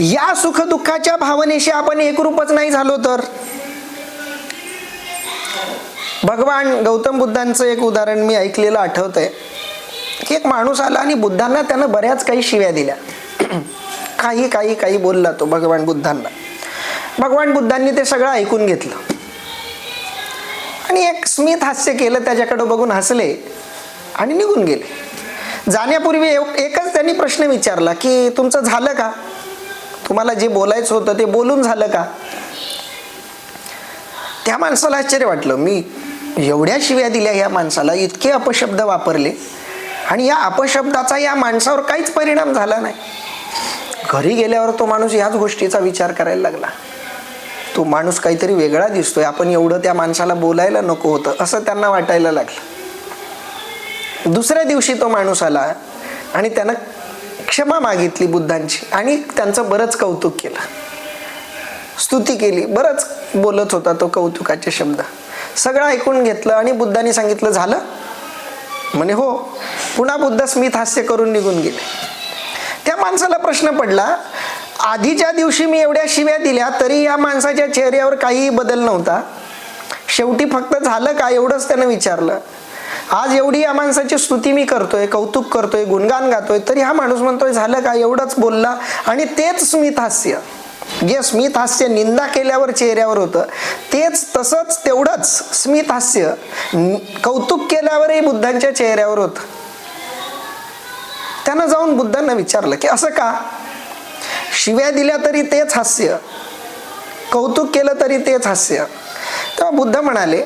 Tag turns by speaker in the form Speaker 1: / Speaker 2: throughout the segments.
Speaker 1: या सुखदुःखाच्या भावनेशी आपण एकरूपच नाही झालो तर? भगवान गौतम बुद्धांचं एक उदाहरण मी ऐकलेलं आठवतंय की एक माणूस आला आणि बुद्धांना त्यानं बऱ्याच काही शिव्या दिल्या. काही काही काही बोलला तो भगवान बुद्धांना. भगवान बुद्धांनी ते सगळं ऐकून घेतलं. आणि एक स्मित हास्य केलं त्याच्याकडं बघून हसले आणि निघून गेले. जाण्यापूर्वी एकच त्यांनी प्रश्न विचारला की तुमचं झालं का? तुम्हाला जे बोलायचं होतं ते बोलून झालं का? त्या माणसाला आश्चर्य वाटलं. मी एवढ्या शिव्या दिल्या या माणसाला इतके अपशब्द वापरले. आणि या अपशब्दाचा या माणसावर काहीच परिणाम झाला नाही. घरी गेल्यावर तो माणूस ह्याच गोष्टीचा विचार करायला लागला. तो माणूस काहीतरी वेगळा दिसतोय. आपण एवढं त्या माणसाला बोलायला नको होतं असं त्यांना वाटायला लागलं. दुसऱ्या दिवशी तो माणूस आला आणि त्यानं क्षमा मागितली बुद्धांची. आणि त्यांचं बरंच कौतुक केलं. स्तुती केली. बरंच बोलत होता तो कौतुकाचे शब्द. सगळं ऐकून घेतलं आणि बुद्धांनी सांगितलं झालं. म्हणे हो. पुन्हा बुद्ध स्मित हास्य करून निघून गेले. त्या माणसाला प्रश्न पडला आधीच्या दिवशी मी एवढ्या शिव्या दिल्या तरी या माणसाच्या चेहऱ्यावर काहीही बदल नव्हता. शेवटी फक्त झालं का एवढंच त्यानं विचारलं. आज एवढी या माणसाची स्तुती मी करतोय कौतुक करतोय गुणगान गातोय तरी हा माणूस म्हणतोय झालं का एवढंच बोलला? आणि तेच स्मित हास्य. जे स्मित हास्य निंदा केल्यावर चेहऱ्यावर होतं तेच तसंच तेवढंच स्मित हास्य कौतुक केल्यावरही बुद्धांच्या चेहऱ्यावर होतं. त्यानं जाऊन बुद्धांना विचारलं की असं का? शिव्या दिल्या तरी तेच हास्य कौतुक केलं तरी तेच हास्य. तेव्हा बुद्ध म्हणाले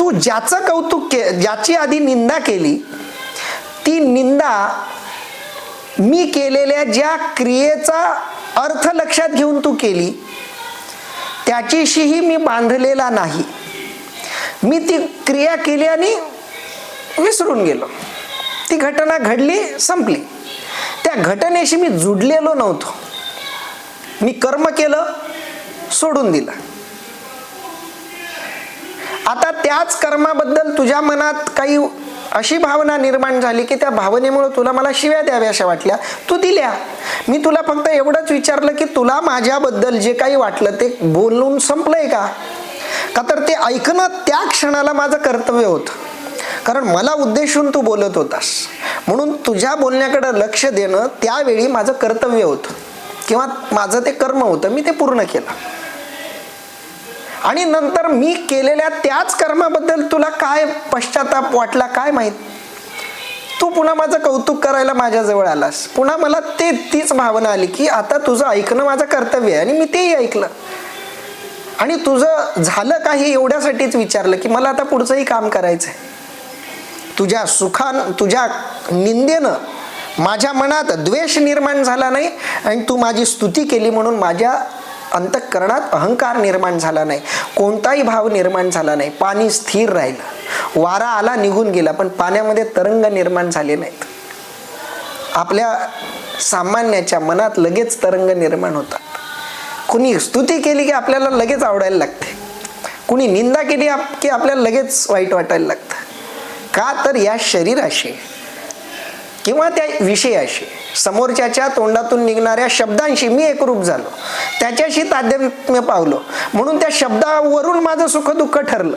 Speaker 1: तू ज्याचं कौतुक के ज्याची आधी निंदा केली ती निंदा मी केलेल्या ज्या क्रियेचा अर्थ लक्षात घेऊन तू केली त्याच्याशीही मी बांधलेला नाही. मी ती क्रिया केली आणि विसरून गेलो. ती घटना घडली संपली. त्या घटनेशी मी जुडलेलो नव्हतो. मी कर्म केलं सोडून दिलं. आता त्याच कर्माबद्दल तुझ्या मनात काही अशी भावना निर्माण झाली की त्या भावनेमुळे तुला मला शिव्या द्याव्या अशा वाटल्या. तू दिल्या. मी तुला फक्त एवढंच विचारलं की तुला माझ्याबद्दल जे काही वाटलं ते बोलून संपलंय का? का तर ते ऐकणं त्या क्षणाला माझं कर्तव्य होतं. कारण मला उद्देशून तू बोलत होतास. म्हणून तुझ्या बोलण्याकडे लक्ष देणं त्यावेळी माझं कर्तव्य होतं. किंवा माझं ते कर्म होतं. मी ते पूर्ण केलं. आणि नंतर मी केलेल्या त्याच कर्माबद्दल तुला काय पश्चाताप वाटला काय माहीत? तू पुन्हा माझं कौतुक करायला माझ्याजवळ आलास. पुन्हा मला ते तीच भावना आली की आता तुझं ऐकणं माझं कर्तव्य आहे आणि मी तेही ऐकलं. आणि तुझं झालं काही एवढ्यासाठीच विचारलं की मला आता पुढचंही काम करायचंय. तुझ्या सुखान तुझ्या निंदेनं माझ्या मनात द्वेष निर्माण झाला नाही आणि तू माझी स्तुती केली म्हणून माझ्या अंतःकरणात अहंकार निर्माण झाला नाही कोणताही भाव निर्माण झाला नाही पाणी स्थिर राहिलं. वारा आला निघून गेला पण पाण्यामध्ये तरंग निर्माण झाले नाहीत. आपल्या सामान्याच्या मनात लगेच तरंग निर्माण होतात. कुणी स्तुती केली की आपल्याला लगेच आवडायला लागते? कुणी निंदा केली आप- की आपल्याला लगेच वाईट वाटायला लागतं? का तर या शरीराशी किंवा त्या विषयाशी समोरच्याच्या तोंडातून निघणाऱ्या शब्दांशी मी एकरूप झालो. त्याच्याशी तादात्म्य पावलो. म्हणून त्या शब्दावरून माझं सुख दुःख ठरलं.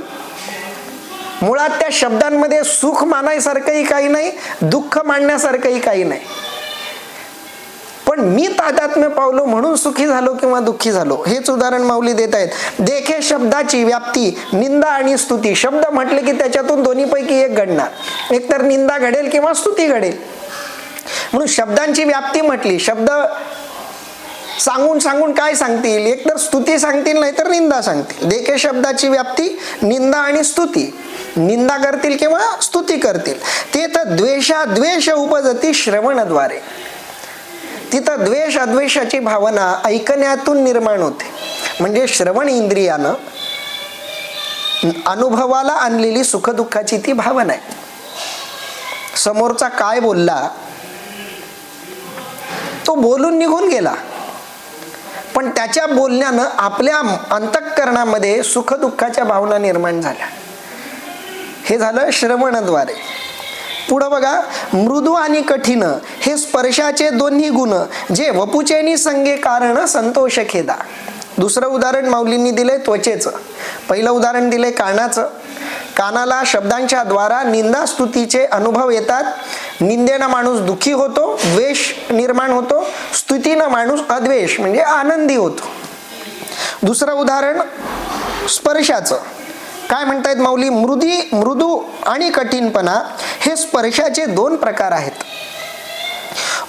Speaker 1: मुळात त्या शब्दांमध्ये सुख मानायसारखंही काही नाही दुःख मांडण्यासारखंही काही नाही. पण मी तादात्म्य पावलो म्हणून सुखी झालो किंवा दुःखी झालो हेच उदाहरण माऊली देत आहेत. देखे शब्दाची व्याप्ती निंदा आणि स्तुती. शब्द म्हटले की त्याच्यातून दोन्हीपैकी एक घडणार. एक तर निंदा घडेल किंवा स्तुती घडेल. म्हणून शब्दांची व्याप्ती म्हटली. शब्द सांगून सांगून काय सांगतील? एक तर स्तुती सांगतील नाही तर निंदा सांगतील. देखे शब्दाची व्याप्ती निंदा आणि स्तुती. निंदा करतील किंवा स्तुती करतील. ते तर द्वेषाद्वेष उपजती श्रवणद्वारे. तिथं द्वेष अद्वेषाची भावना ऐकण्यातून निर्माण होते. म्हणजे श्रवण इंद्रियानं अनुभवाला आणलेली सुखदुःखाची ती भावना आहे. समोरचा काय बोलला तो बोलून निघून गेला. पण त्याच्या बोलण्यानं आपल्या अंतःकरणामध्ये सुखदुःखाच्या भावना निर्माण झाल्या. हे झालं श्रवणद्वारे. पुढं बघा मृदू आणि कठीण हे स्पर्शाचे दोन्ही गुण जे वपुचेनी संगे कारण संतोष खेदा दुसरं उदाहरण माऊलींनी दिलंय त्वचेचं. पहिलं उदाहरण दिलंय कानाचं. कानाला शब्दांच्या द्वारा निंदा स्तुतीचे अनुभव येतात. निंदेनं माणूस दुःखी होतो द्वेष निर्माण होतो स्तुतीनं माणूस अद्वेष म्हणजे आनंदी होतो. दुसरं उदाहरण स्पर्शाचं. काय म्हणतायत माऊली? मृदी मृदू आणि कठीणपणा हे स्पर्शाचे दोन प्रकार आहेत.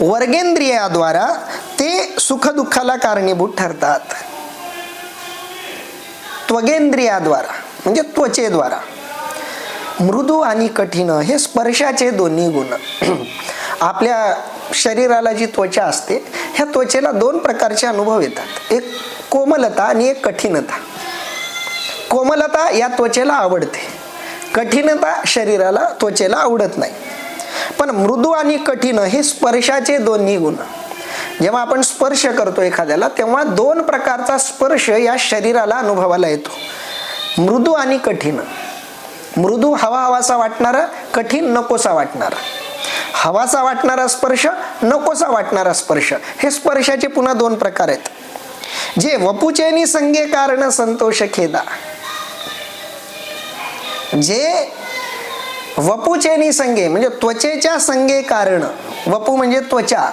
Speaker 1: वर्गेंद्रियाद्वारा ते सुखदुःखाला कारणीभूत ठरतात. त्वगेंद्रियाद्वारा म्हणजे त्वचेद्वारा. मृदू आणि कठीण हे स्पर्शाचे दोन्ही गुण. आपल्या शरीराला जी त्वचा असते ह्या त्वचेला दोन प्रकारचे अनुभव येतात. एक कोमलता आणि एक कठीणता. कोमलता या त्वचेला आवडते. कठीणता शरीराला त्वचेला आवडत नाही. पण मृदू आणि कठीण हे स्पर्शाचे दोन्ही गुण. जेव्हा आपण स्पर्श करतो एखाद्याला तेव्हा दोन प्रकारचा स्पर्श या शरीराला अनुभवाला येतो. मृदू आणि कठीण. मृदू हवा हवासा वाटणारा कठीण नकोसा वाटणारा. हवासा वाटणारा स्पर्श नकोसा वाटणारा स्पर्श. हे स्पर्शाचे पुन्हा दोन प्रकार आहेत. जे वपुचेनी संगे कारण संतोष खेदा. जे वपुचेनी संगे म्हणजे त्वचेच्या संगे कारण. वपू म्हणजे त्वचा.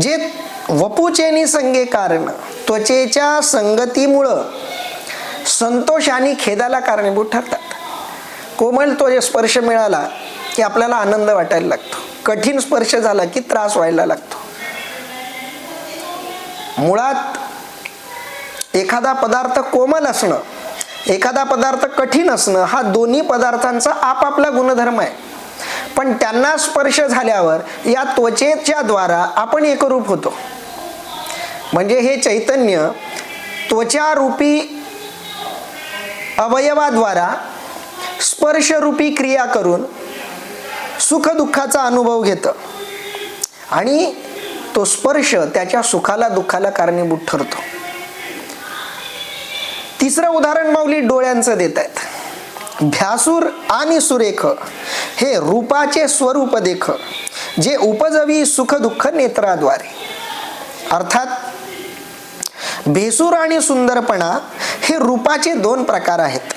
Speaker 1: जे वपुचेनी संगे कारण त्वचेच्या संगतीमुळं संतोष आणि खेदाला कारणीभूत ठरतात. कोमल तो स्पर्श मिळाला की आपल्याला आनंद वाटायला लागतो. कठीण स्पर्श झाला की त्रास व्हायला लागतो. मुळात एखादा पदार्थ कोमल असणं एखादा पदार्थ कठीण असणं हा दोन्ही पदार्थांचा आपापला गुणधर्म आहे. पण त्यांना स्पर्श झाल्यावर या त्वचेच्या द्वारा आपण एकरूप होतो. म्हणजे हे चैतन्य त्वचारूपी अवयवाद्वारा स्पर्शरूपी क्रिया करून सुखदुःखाचा अनुभव घेतं. आणि तो स्पर्श त्याच्या सुखाला दुःखाला कारणीभूत ठरतो. तिसरं उदाहरण माऊली डोळ्यांचं देत आहेत. भ्यासूर आणि सुरेख हे रूपाचे स्वरूप देख जे उपजवी सुख दुःख नेत्राद्वारे. अर्थात भेसूर आणि सुंदरपणा हे रूपाचे दोन प्रकार आहेत.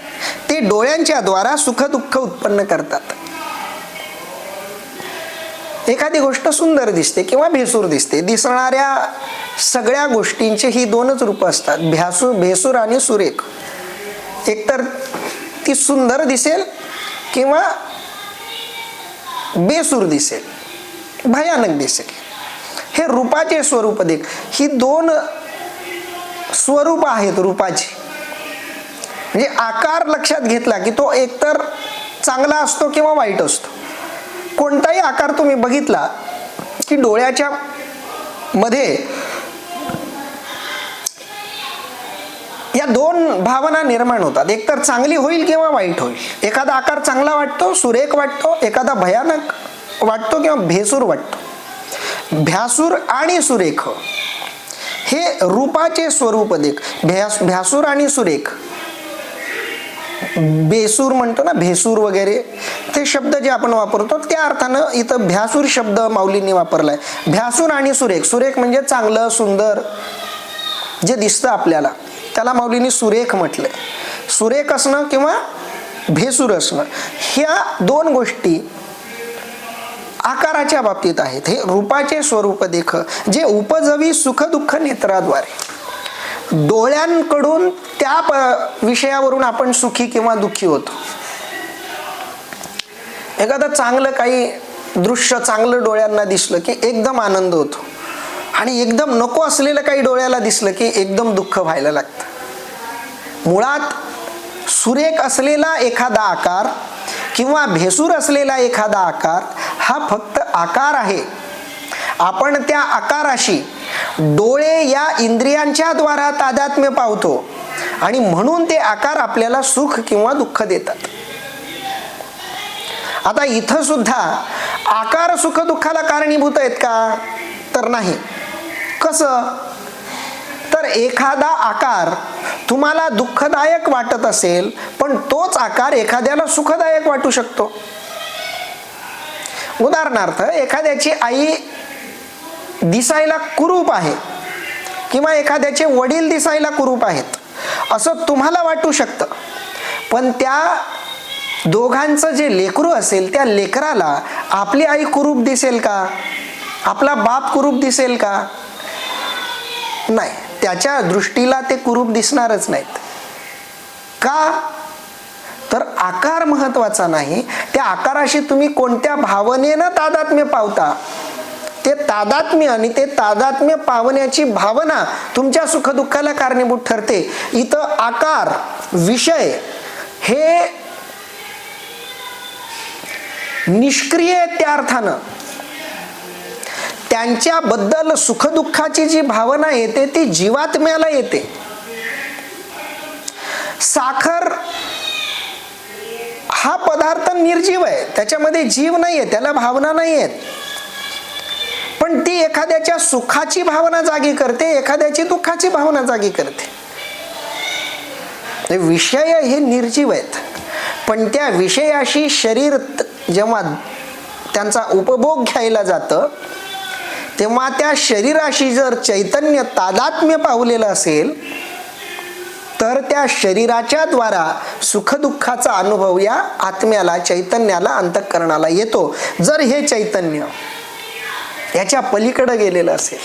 Speaker 1: ते डोळ्यांच्या द्वारा सुखदुःख उत्पन्न करतात. एखादी गोष्ट सुंदर दिसते किंवा भेसूर दिसते दिसणाऱ्या सगळ्या गोष्टींचे ही दोनच रूप असतात भ्यासू भेसूर आणि सुरेख. एकतर ती सुंदर दिसेल किंवा बेसूर दिसेल भयानक दिसेल. हे रूपाचे स्वरूप देख ही दोन स्वरूप आहेत रूपाचे. म्हणजे आकार लक्षात घेतला की तो एकतर चांगला असतो किंवा वाईट असतो. कोणताही आकार तुम्ही बघितला की डोळ्याच्या मध्ये या दोन भावना निर्माण होतात. एकतर चांगली होईल किंवा वाईट होईल. एखादा आकार चांगला वाटतो सुरेख वाटतो एखादा भयानक वाटतो किंवा भेसूर वाटतो. भ्यासूर आणि सुरेख. हे रूपाचे स्वरूप देख. भ्यास भ्यासूर आणि सुरेख. बेसूर म्हणतो ना भेसूर वगैरे. ते शब्द जे आपण वापरतो त्या अर्थानं इथं भ्यासूर शब्द माऊलींनी वापरलाय. भ्यासूर आणि सुरेख. सुरेख म्हणजे चांगलं सुंदर जे दिसतं आपल्याला. त्याला माऊलींनी सुरेख म्हटलंय. सुरेख असणं किंवा भेसूर असणं ह्या दोन गोष्टी आकाराच्या बाबतीत आहेत. हे रूपाचे स्वरूप देख जे उपजवी सुख दुःख नेत्राद्वारे. डोळ्यांकडून त्या प विषयावरून आपण सुखी किंवा दुःखी होतो. एखादं चांगलं काही दृश्य चांगलं डोळ्यांना दिसलं की एकदम आनंद होतो. आणि एकदम नको असलेलं काही डोळ्याला दिसलं की एकदम दुःख व्हायला लागतं. मुळात सुरेख असलेला एखादा आकार किंवा भेसूर असलेला एखादा आकार हा फक्त आकार आहे. आपण त्या आकाराशी डोळे या इंद्रियांच्या द्वारा तादात्म्य पावतो आणि म्हणून ते आकार आपल्याला सुख किंवा दुःख देतात. आता इथं सुद्धा आकार सुख दुःखाला कारणीभूत आहेत का? तर नाही. कसं? जर एखादा आकार तुम्हाला दुःखदायक वाटत असेल पण तोच आकार एखाद्याला सुखदायक वाटू शकतो. उदाहरणार्थ एखाद्याची आई दिसायला कुरूप आहे किंवा एखाद्याचे वडील दिसायला कुरूप आहेत असं तुम्हाला वाटू शकतं. पण त्या दोघांचं जे लेकरू असेल त्या लेकराला आपली आई कुरूप दिसेल का? आपला बाप कुरूप दिसेल का? नाही. त्याच्या दृष्टीला ते कुरूप दिसणारच नाहीत. का? तर आकार महत्त्वाचा नाही. त्या आकाराशी तुम्ही कोणत्या भावनेनं तादात्म्य पावता? ते तादात्म्य आणि ते तादात्म्य पावण्याची भावना तुमच्या सुखदुःखाला कारणीभूत ठरते. इथं आकार विषय हे निष्क्रिय त्या अर्थानं. त्यांच्याबद्दल सुखदुःखाची जी भावना येते ती जीवात्म्याला येते. साखर हा पदार्थ निर्जीव आहे. त्याच्यामध्ये जीव नाहीये त्याला भावना नाही आहेत पण ती एखाद्याच्या सुखाची भावना जागी करते एखाद्याची दुःखाची भावना जागी करते. विषय हे निर्जीव आहेत. पण त्या विषयाशी शरीर जेव्हा त्यांचा उपभोग घ्यायला जातं तेव्हा त्या शरीराशी जर चैतन्य तादात्म्य पावलेलं असेल तर त्या शरीराच्या द्वारा सुखदुःखाचा अनुभव या आत्म्याला चैतन्याला अंतःकरणाला येतो. जर हे चैतन्य याच्या पलीकडं गेलेलं असेल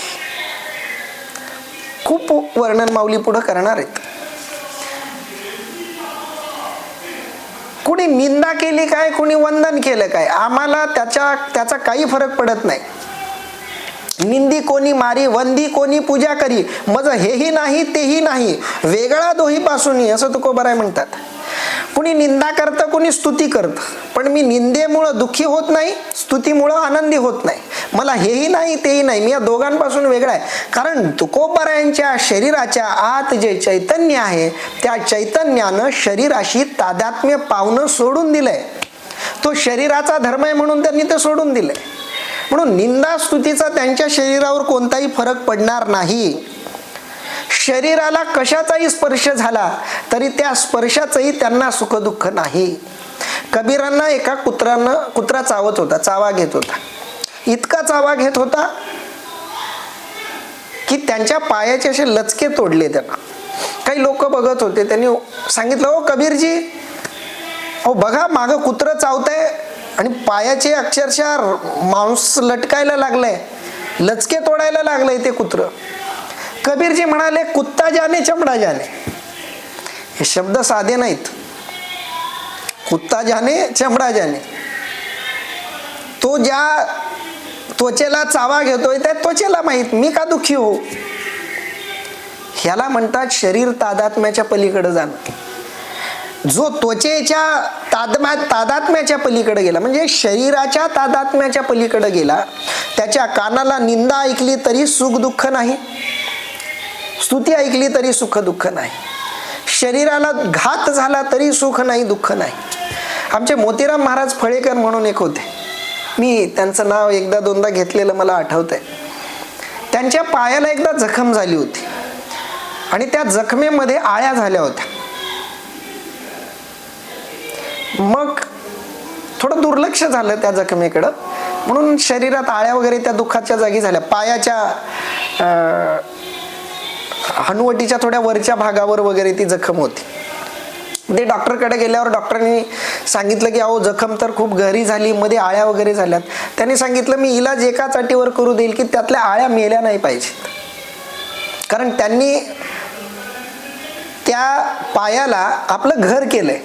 Speaker 1: खूप वर्णन माऊली पुढं करणार आहेत. कुणी निंदा केली काय कुणी वंदन केलं काय आम्हाला त्याच्या त्याचा काही फरक पडत नाही. निंदी कोणी मारी वंदी कोणी पूजा करी मज हेही नाही तेही नाही वेगळा दोही पासून असं तुकोबराय म्हणतात. कुणी निंदा करतं कुणी स्तुती करतं. पण मी निंदेमुळं दुःखी होत नाही स्तुतीमुळं आनंदी होत नाही. मला हेही नाही तेही नाही मी या दोघांपासून वेगळा आहे. कारण तुकोबरायांच्या शरीराच्या आत जे चैतन्य आहे त्या चैतन्यानं शरीराशी तादात्म्य पावणं सोडून दिलंय. तो शरीराचा धर्म आहे म्हणून त्यांनी ते सोडून दिलंय. म्हणून निंदा स्तुतीचा त्यांच्या शरीरावर कोणताही फरक पडणार नाही. शरीराला कशाचाही स्पर्श झाला तरी त्या स्पर्शाचंही त्यांना सुखदुःख नाही. कबीरांना एका कुत्रानं कुत्रा चावत होता चावा घेत होता. इतका चावा घेत होता की त्यांच्या पायाचे असे लचके तोडले त्यांना. काही लोक बघत होते त्यांनी सांगितलं हो कबीरजी हो बघा माग कुत्र चावतंय आणि पायाचे अक्षरशः मांस लटकायला लागलंय. लचके तोडायला लागलंय ते कुत्र. कबीरजी म्हणाले कुत्ता जाने चमडा जाने. हे शब्द साधे नाहीत. कुत्ता जाने चमडा जाने. तो ज्या त्वचेला चावा घेतोय त्या त्वचेला माहीत मी का दुःखी हो? ह्याला म्हणतात शरीर तादात्म्याच्या पलीकडे जाणं. जो त्वचेच्या तादम्या तादात्म्याच्या पलीकडे गेला म्हणजे शरीराच्या तादात्म्याच्या पलीकडे गेला त्याच्या कानाला निंदा ऐकली तरी सुख दुःख नाही. स्तुती ऐकली तरी सुख दुःख नाही. शरीराला घात झाला तरी सुख नाही दुःख नाही. आमचे मोतीराम महाराज फळेकर म्हणून एक होते. मी त्यांचं नाव एकदा दोनदा घेतलेलं मला आठवतंय. त्यांच्या पायाला एकदा जखम झाली होती. आणि त्या जखमेमध्ये आळ्या झाल्या होत्या. मग थोडं दुर्लक्ष झालं त्या जखमेकडं. म्हणून शरीरात आळ्या वगैरे त्या दुःखाच्या जागी झाल्या. पायाच्या हनुवटीच्या थोड्या वरच्या भागावर वगैरे ती जखम होती. ते डॉक्टरकडे गेल्यावर डॉक्टरांनी सांगितलं की अहो जखम तर खूप घरी झाली मध्ये आळ्या वगैरे झाल्यात. त्यांनी सांगितलं मी इलाज एकाच अटीवर करू देईल की त्यातल्या आळ्या मेल्या नाही पाहिजेत. कारण त्यांनी त्या पायाला आपलं घर केलंय.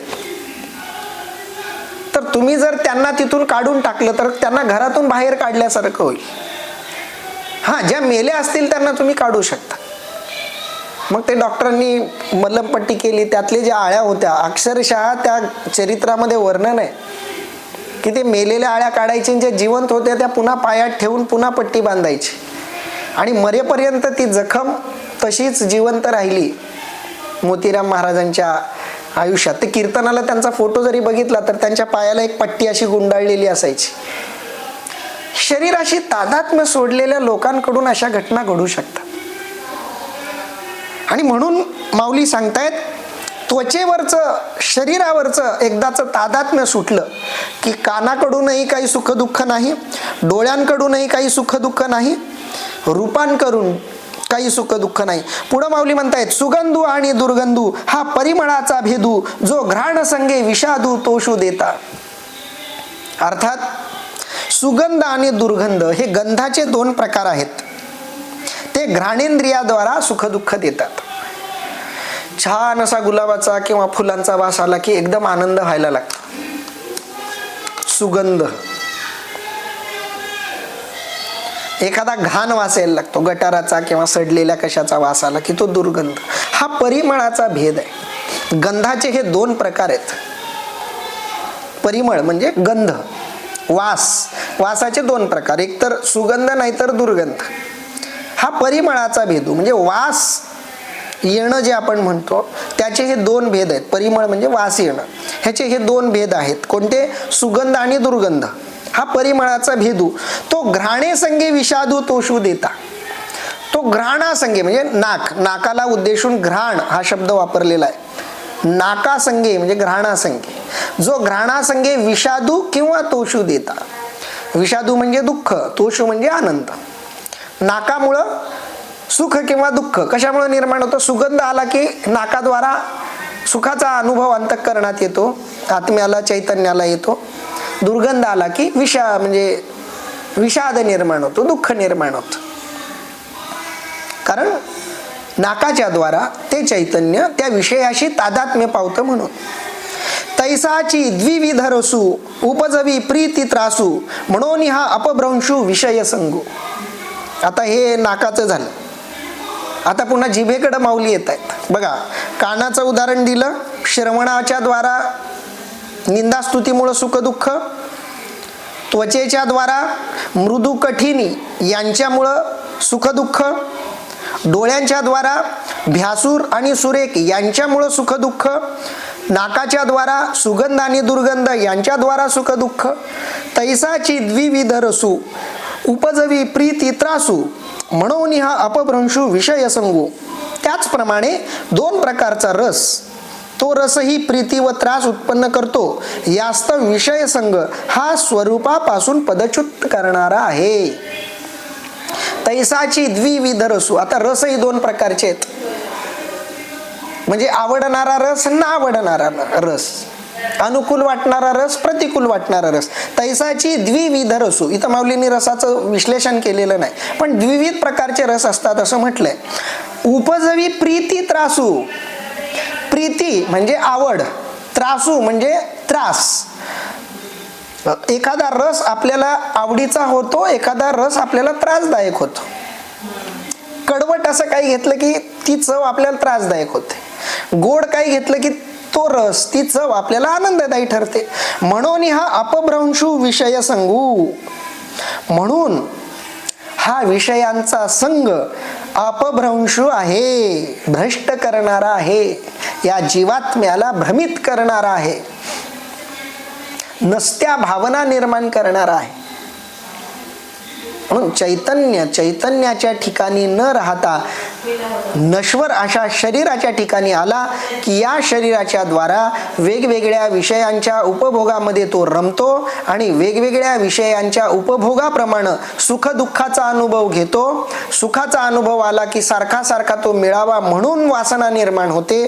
Speaker 1: तर तुम्ही जर त्यांना तिथून काढून टाकलं तर त्यांना घरातून बाहेर काढल्यासारखं होईल. हां ज्या मेल्या असतील त्यांना तुम्ही काढू शकता. मग ते डॉक्टरांनी मलमपट्टी केली त्यातले ज्या आळ्या होत्या अक्षरशः त्या चरित्रामध्ये वर्णन आहे. की ते मेलेल्या आळ्या काढायचे जे जिवंत होत्या त्या पुन्हा पायात ठेवून पुन्हा पट्टी बांधायची. आणि मरेपर्यंत ती जखम तशीच जिवंत राहिली. मोतीराम महाराजांच्या आयुष्यात. ते कीर्तनाला त्यांचा फोटो जरी बघितला तर त्यांच्या पायाला एक पट्टी अशी गुंडाळलेली असायची. शरीराशी तादात्म्य सोडलेल्या लोकांकडून अशा घटना घडू शकतात. आणि म्हणून माऊली सांगतायत त्वचेवरचं शरीरावरचं एकदाचं तादात्म्य सुटलं की कानाकडूनही काही सुखदुःख नाही डोळ्यांकडूनही काही सुखदुःख नाही रूपांकडून काही सुखदुःख नाही. पुढं माऊली म्हणतायत सुगंधू आणि दुर्गंधू हा परिमळाचा भेदू जो घ्राण संगे विषादू तोषू देता. अर्थात सुगंध आणि दुर्गंध हे गंधाचे दोन प्रकार आहेत. ते घ्राणेंद्रियाद्वारा सुखदुःख देतात. छान असा गुलाबाचा किंवा फुलांचा वास आला की एकदम आनंद व्हायला लागतो. सुगंध. एखादा घाण वास यायला लागतो गटाराचा किंवा सडलेल्या कशाचा वास आला की तो दुर्गंध. हा परिमळाचा भेद आहे. गंधाचे हे दोन प्रकार आहेत. परिमळ म्हणजे गंध. वास. वासाचे दोन प्रकार. एक तर सुगंध नाही तर दुर्गंध. हा परिमळाचा भेदू. म्हणजे वास येणं जे आपण म्हणतो त्याचे हे दोन भेद आहेत. परिमळ म्हणजे वास येणं. ह्याचे हे दोन भेद आहेत. कोणते? सुगंध आणि दुर्गंध. हा परिमळाचा भेदू. तो घ्राणे संगे विषादू तोषू देता. तो घ्राणासंगे म्हणजे नाक. नाकाला उद्देशून घ्राण हा शब्द वापरलेला आहे. नाकासंगे म्हणजे घ्राणासंगे जो घ्राणासंगे विषादू किंवा तोषू देता. विषादू म्हणजे दुःख तोषू म्हणजे आनंद. नाकामुळं सुख किंवा दुःख कशामुळे निर्माण होतं? सुगंध आला की नाकाद्वारा सुखाचा अनुभव अंतःकरणात येतो आत्म्याला चैतन्याला येतो. दुर्गंध आला की विषा म्हणजे विषाद निर्माण होतो दुःख निर्माण होतं. कारण नाकाच्या द्वारा ते चैतन्य त्या विषयाशी तादात्म्य पावतं म्हणून. तैसाची द्विविध रसू उपजवी प्रीती त्रासू म्हणून हा अपभ्रंशू विषय संगू. आता हे नाकाचं झालं. आता पुन्हा जिभेकडं माऊली येत आहेत बघा कानाचं उदाहरण दिलं श्रवणाच्या द्वारा निंदास्तुतीमुळं सुखदुःख त्वचेच्या द्वारा मृदू कठीणी यांच्यामुळं सुखदुःख डोळ्यांच्या द्वारा भ्यासूर आणि सुरेख यांच्यामुळं सुखदुःख नाकाच्या द्वारा सुगंध आणि दुर्गंध यांच्याद्वारा सुखदुःख तैसाची द्विविध रसू उपजवी प्रीती त्रासू म्हणून हा अपभ्रंशू विषय संगू त्याचप्रमाणे दोन प्रकारचा रस तो रसही प्रीती व त्रास उत्पन्न करतो. यास्तव विषय संघ हा स्वरूपापासून पदच्युत करणारा आहे. तैसाची द्विविध रसू. आता रसही दोन प्रकारचे आहेत. म्हणजे आवडणारा रस ना आवडणारा रस. अनुकूल वाटणारा रस प्रतिकूल वाटणारा रस. तैसाची द्विविध रसू. इथं माऊलींनी रसाचं विश्लेषण केलेलं नाही. पण द्विविध प्रकारचे रस असतात असं म्हटलंय. उपजवी प्रीती त्रासू. प्रीती म्हणजे आवड त्रासू म्हणजे त्रास. एखादा रस आपल्याला आवडीचा होतो एखादा रस आपल्याला त्रासदायक होतो. कडवट असं काही घेतलं की ती चव आपल्याला त्रासदायक होते. गोड काही घेतलं की तो रस ती चव आपल्याला आनंददायी ठरते. म्हणून हा अपभ्रंशू विषय संगू. म्हणून हा विषयांचा संघ अपभ्रंशू आहे भ्रष्ट करणारा आहे या जीवात्म्याला भ्रमित करणारा आहे. नसत्या भावना निर्माण करणारा आहे. म्हणून चैतन्य चैतन्याच्या ठिकाणी न राहता नश्वर अशा शरीराच्या ठिकाणी आला की या शरीराच्या द्वारा वेगवेगळ्या विषयांच्या उपभोगामध्ये तो रमतो आणि वेगवेगळ्या विषयांच्या उपभोगाप्रमाणे सुखदुःखाचा अनुभव घेतो. सुखाचा अनुभव आला की सारखा सारखा तो मिळावा म्हणून वासना निर्माण होते.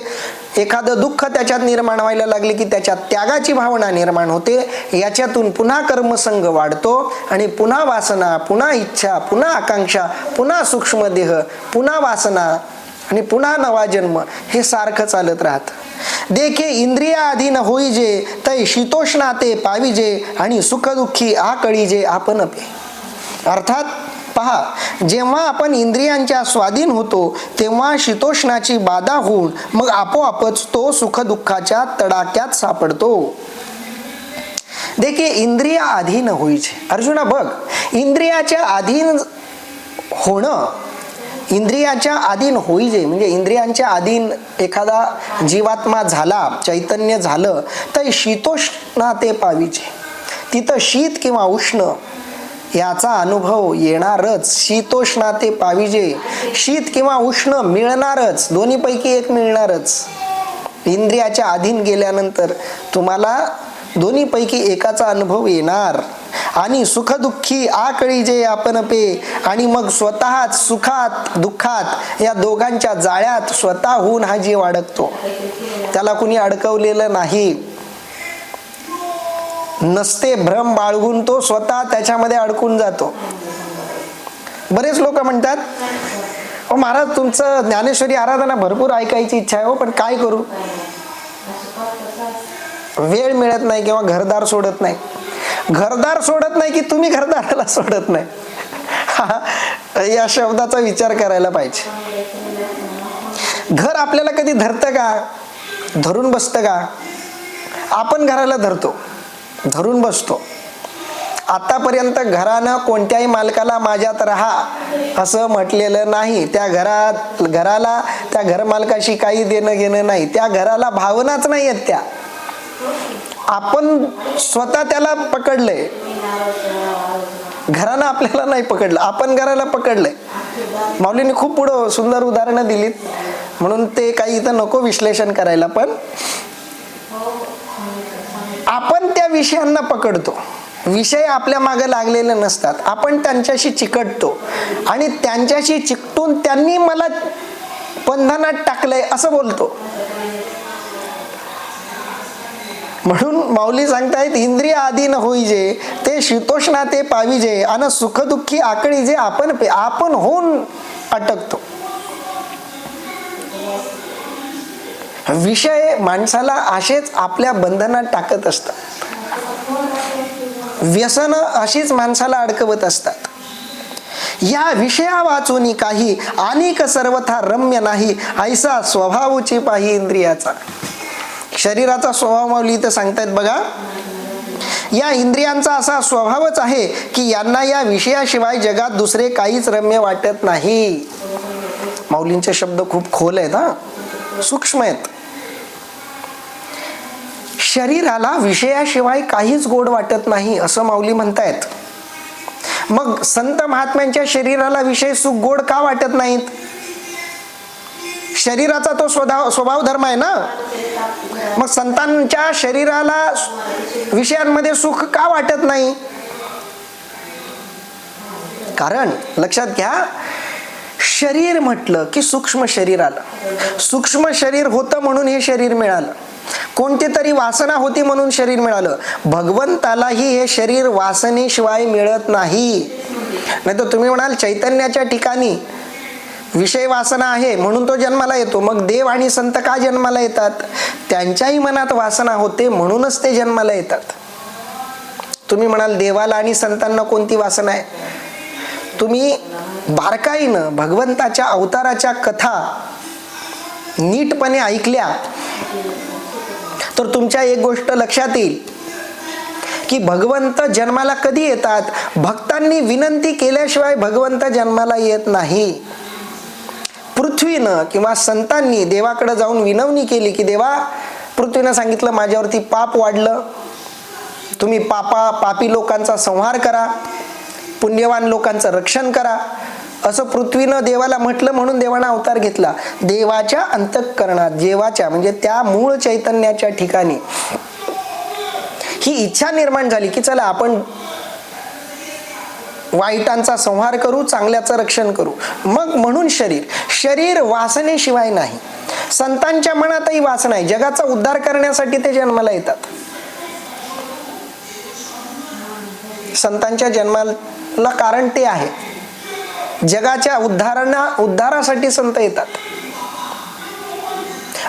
Speaker 1: एखादं दुःख त्याच्यात निर्माण व्हायला लागले की त्याच्यात त्यागाची भावना निर्माण होते. याच्यातून पुन्हा कर्मसंग वाढतो आणि पुन्हा वासना पुन्हा इच्छा पुन्हा आकांक्षा पुन्हा सूक्ष्मदेह पुन्हा वासना आणि पुन्हा नवा जन्म हे सारखं चालत राहत. देखे इंद्रिया अधीन होईजे तै शीतोष्णा ते पाविजे आणि सुखदुःखी कळीजे आपण अपे. अर्थात पहा जेव्हा आपण इंद्रियांच्या स्वाधीन होतो तेव्हा शीतोष्णाची बाधा होऊन मग आपोआपच तो सुखदुःखाच्या तडाक्यात सापडतो. देखील इंद्रिया अधीन होईचे अर्जुना बघ इंद्रियाच्या अधीन होणं इंद्रियाच्या अधीन होईजे म्हणजे इंद्रियांच्या अधीन एखादा जीवात्मा झाला चैतन्य झालं तर शीतोष्णा ते पावीचे तिथं शीत किंवा उष्ण याचा अनुभव येणारच. शीतोष्णा ते पाविजे शीत किंवा उष्ण मिळणारच. दोन्हीपैकी एक मिळणारच. इंद्रियाच्या अधीन गेल्यानंतर तुम्हाला दोन्हीपैकी एकाचा अनुभव येणार. आणि सुखदुःखी आकळी जे आपण पे आणि मग स्वतःच सुखात दुःखात या दोघांच्या जाळ्यात स्वतःहून हा जीव अडकतो. त्याला कुणी अडकवलेलं नाही. नसते भ्रम बाळगून तो स्वतः त्याच्यामध्ये अडकून जातो. बरेच लोक म्हणतात हो महाराज तुमचं ज्ञानेश्वरी आराधना भरपूर ऐकायची इच्छा आहे हो पण काय करू? वेळ मिळत नाही किंवा घरदार सोडत नाही. घरदार सोडत नाही की तुम्ही घरदाराला सोडत नाही. हा, या शब्दाचा विचार करायला पाहिजे. घर आपल्याला कधी धरतं का? धरून बसतं का? आपण घराला धरतो. धरून बसतो. आतापर्यंत घरानं कोणत्याही मालकाला माझ्यात राहा असं म्हटलेलं नाही. त्या घरात घराला त्या घरमालकाशी काही देणं घेणं नाही. त्या घराला भावनाच नाही आहेत त्या. आपण स्वतः त्याला पकडलंय घरानं आपल्याला नाही पकडलं आपण घराला पकडलंय माऊलीने खूप पुढं सुंदर उदाहरणं दिलीत. म्हणून ते काही इथं नको विश्लेषण करायला पण आपण त्या विषयांना पकडतो. विषय आपल्या मागे लागलेले नसतात. आपण त्यांच्याशी चिकटतो. आणि त्यांच्याशी चिकटून त्यांनी मला बंधनात टाकलंय असं बोलतो. म्हणून माऊली सांगतायत इंद्रिय आधी न होईजे ते शीतोष्णा ते पाविजे आणि सुखदुःखी आकळी जे आपण आपण होऊन अटकतो. विषय माणसाला असेच आपल्या बंधनात टाकत असतात. व्यसन अशीच माणसाला अडकवत असतात. या विषया वाचून काही अनेक सर्वथा रम्य नाही ऐसा स्वभावची पाही इंद्रियाचा. शरीराचा स्वभाव माऊली इथं सांगतायत बघा. या इंद्रियांचा असा स्वभावच आहे की यांना या विषयाशिवाय जगात दुसरे काहीच रम्य वाटत नाही. माऊलींचे शब्द खूप खोल आहेत हा. सूक्ष्म आहेत. शरीराला विषयाशिवाय काहीच गोड वाटत नाही असं माऊली म्हणतायत. मग संत महात्म्यांच्या शरीराला विषय सुख गोड का वाटत नाहीत? शरीराचा तो स्वभाव स्वभाव धर्म आहे ना? मग संतांच्या शरीराला विषयांमध्ये सुख का वाटत नाही? कारण लक्षात घ्या शरीर म्हटलं की सूक्ष्म शरीर आलं. सूक्ष्म शरीर होतं म्हणून हे शरीर मिळालं. कोणती तरी वासना होती म्हणून शरीर मिळालं. भगवंतालाही हे शरीर वासनेशिवाय मिळत नाही. नाही तर तुम्ही म्हणाल चैतन्याच्या ठिकाणी विषय वासना आहे म्हणून तो जन्माला येतो. मग देव आणि संत का जन्माला येतात? त्यांच्याही मनात वासना होते म्हणूनच ते जन्माला येतात. तुम्ही म्हणाल देवाला आणि संतांना कोणती वासना आहे? तुम्ही बारकाईनं भगवंताच्या अवताराच्या कथा नीटपणे ऐकल्या तर तुमच्या एक गोष्ट लक्षात येईल की भगवंत जन्माला कधी येतात? भक्तांनी विनंती केल्याशिवाय भगवंत जन्माला येत नाही. पृथ्वीनं किंवा संतांनी देवाकडे जाऊन विनवणी केली की देवा पृथ्वीनं सांगितलं माझ्यावरती पाप वाढलं. तुम्ही पापा पापी लोकांचा संहार करा. पुण्यवान लोकांचं रक्षण करा. असं पृथ्वीनं देवाला म्हटलं म्हणून देवानं अवतार घेतला. देवाच्या अंतःकरणात देवाच्या म्हणजे त्या मूळ चैतन्याच्या ठिकाणी ही इच्छा निर्माण झाली की चला आपण वाईटांचा संहार करू चांगल्याचं रक्षण करू. मग म्हणून शरीर. शरीर वासनेशिवाय नाही. संतांच्या मनातही वासना आहे जगाचा उद्धार करण्यासाठी ते जन्माला येतात. संतांच्या जन्माला कारण ते आहे. जगाच्या उद्धारणा उद्धारासाठी संत येतात.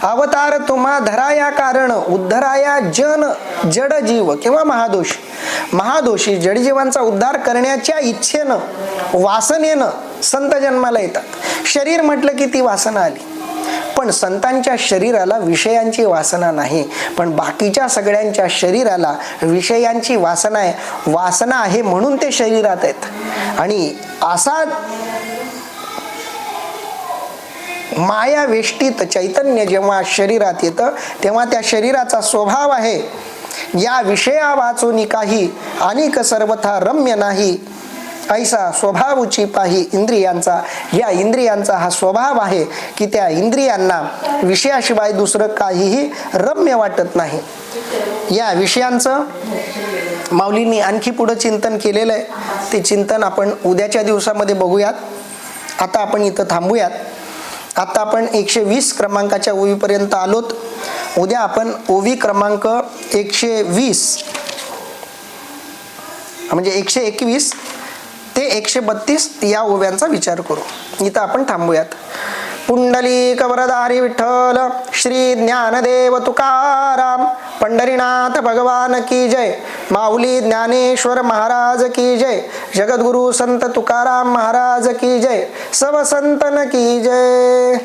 Speaker 1: अवतार तुम्हा धराया कारण उद्धराया जन जड जीव किंवा महादोष. महादोषी जडजीवांचा उद्धार करण्याच्या इच्छेनं वासनेनं संत जन्माला येतात. शरीर म्हटलं की ती वासना आली. पण संतांच्या शरीराला विषयांची वासना नाही. पण बाकीच्या सगळ्यांच्या शरीराला विषयांची वासना आहे वासना आहे म्हणून ते शरीरात आहेत. आणि असा माया वेष्टीत चैतन्य जेव्हा शरीरात येतं तेव्हा त्या शरीराचा स्वभाव आहे या विषया वाचून काही अनेक सर्वथा रम्य नाही. ऐसा स्वभावची पाही इंद्रियांचा. या इंद्रियांचा हा स्वभाव आहे की त्या इंद्रियांना विषयाशिवाय दुसरं काहीही रम्य वाटत नाही. या विषयांचं माऊलींनी आणखी पुढं चिंतन केलेलं आहे. ते चिंतन आपण उद्याच्या दिवसामध्ये बघूयात. आता आपण इथं थांबूयात. आता आपण एकशे वीस क्रमांकाच्या ओवीपर्यंत आलोत. उद्या आपण ओवी क्रमांक एकशे वीस म्हणजे एकशे एकवीस ते एकशे बत्तीस या ओव्यांचा विचार करू. इथं आपण थांबूयात. पुंडली कवरदारी विठ्ठल श्री ज्ञानदेव तुकाराम पंढरीनाथ भगवान की जय माऊली ज्ञानेश्वर महाराज की जय जगद्गुरु संत तुकाराम महाराज की जय सव संतन की जय.